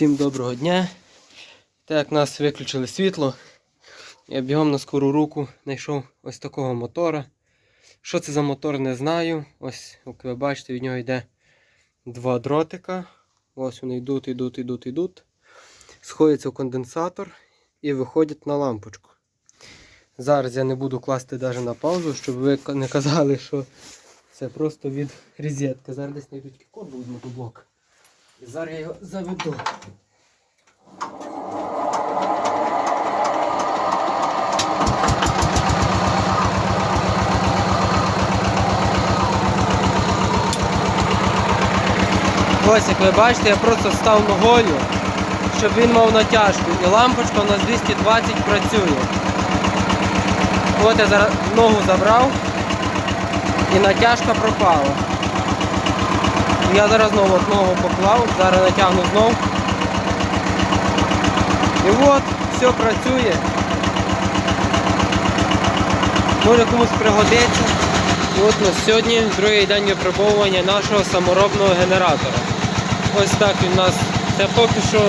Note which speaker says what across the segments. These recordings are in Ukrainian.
Speaker 1: Всім доброго дня. Так як нас виключили світло, я бігом на скору руку знайшов ось такого мотора. Що це за мотор, не знаю. Ось, як ви бачите, від нього йде два дротика. Ось вони йдуть, йдуть, йдуть, йдуть. Сходяться в конденсатор і виходять на лампочку. Зараз я не буду класти навіть на паузу, щоб ви не казали, що це просто від розетки. Зараз десь знайдуть код буде мотоблок. І зараз я його заведу. Ось, як ви бачите, я просто став ногою, щоб він мав натяжку. І лампочка у нас 220 працює. От я зараз ногу забрав і натяжка пропала. Я зараз знову от ногу поклав, зараз натягну знов. І от, все працює. Може комусь пригодиться. І от у нас сьогодні другий день випробовування нашого саморобного генератора. Ось так він у нас. Це поки що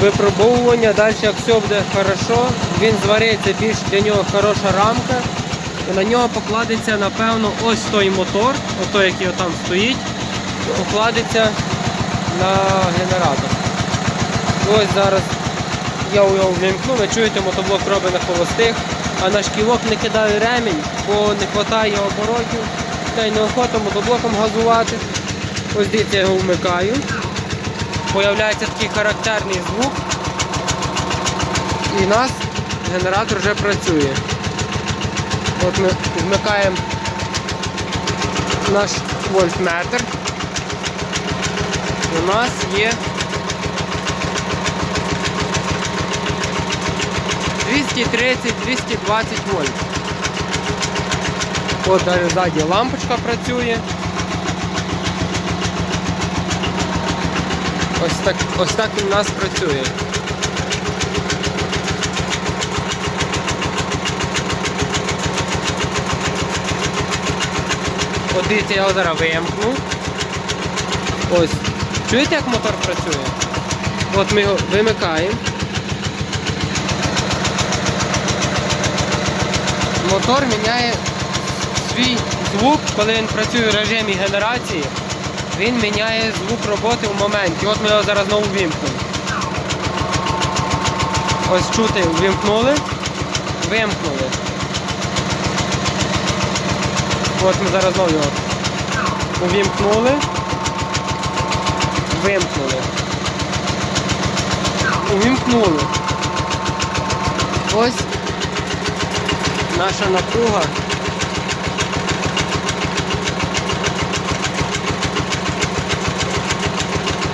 Speaker 1: випробовування. Далі, як все буде хорошо, він звариться більш для нього хороша рамка. І на нього покладеться, напевно, ось той мотор, отой, який там стоїть, покладеться на генератор. Ось зараз я його ввімкну, ви чуєте, мотоблок робить на холостих, а на шкілок не кидаю ремінь, бо не вистачає оборотів, та й неохота мотоблоком газувати. Ось дивіться, я його вмикаю. Появляється такий характерний звук. І у нас генератор вже працює. От ми вмикаємо наш вольтметр. У нас є 230-220 вольт. От далі ззаді лампочка працює. Ось так, ось так він у нас працює. От дивіться, я його зараз вимкну. Ось. Чуєте, як мотор працює? От ми його вимикаємо. Мотор міняє свій звук, коли він працює в режимі генерації, він міняє звук роботи в моменті. От ми його зараз знову вимкнемо. Ось чути, вимкнули, вимкнули. От ми зараз знову його увімкнули, вимкнули. Увімкнули. Ось наша напруга.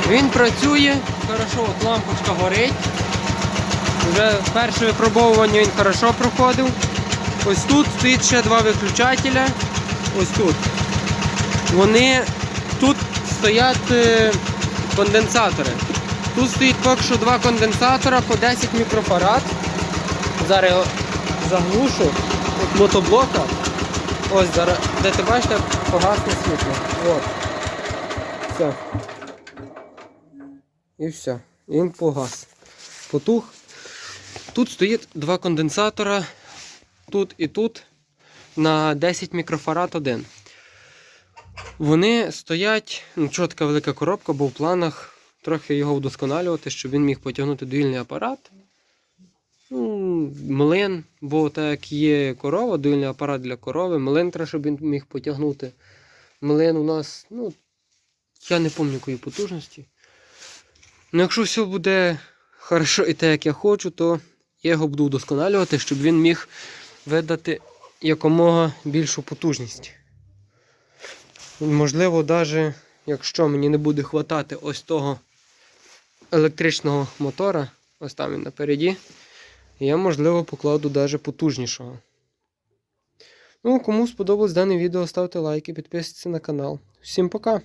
Speaker 1: Він працює, хорошо, от лампочка горить. Вже перше випробовування він хорошо проходив. Ось тут стоїть ще два виключателя. Ось тут. Вони тут стоять е, конденсатори. Тут стоїть поки що два конденсатора по 10 мікрофарад. Зараз його заглушу от мотоблока. Ось зараз, де ти бачите, погасне світло. От. Все. І все. Він погас. Потух. Тут стоїть два конденсатора. Тут і тут на 10 мікрофарад один. Вони стоять, ну, чого така велика коробка, бо в планах трохи його вдосконалювати, щоб він міг потягнути дуїльний апарат. Ну, млин, бо так як є корова, дуїльний апарат для корови, млин треба, щоб він міг потягнути. Млин у нас, ну, я не пам'ятаю якої потужності. Ну, якщо все буде хорошо і так, як я хочу, то я його буду вдосконалювати, щоб він міг видати якомога більшу потужність. Можливо, навіть якщо мені не буде хватати ось того електричного мотора, ось там він напереді, я, можливо, покладу навіть потужнішого. Ну, кому сподобалось дане відео, ставте лайки, підписуйтесь на канал. Всім пока!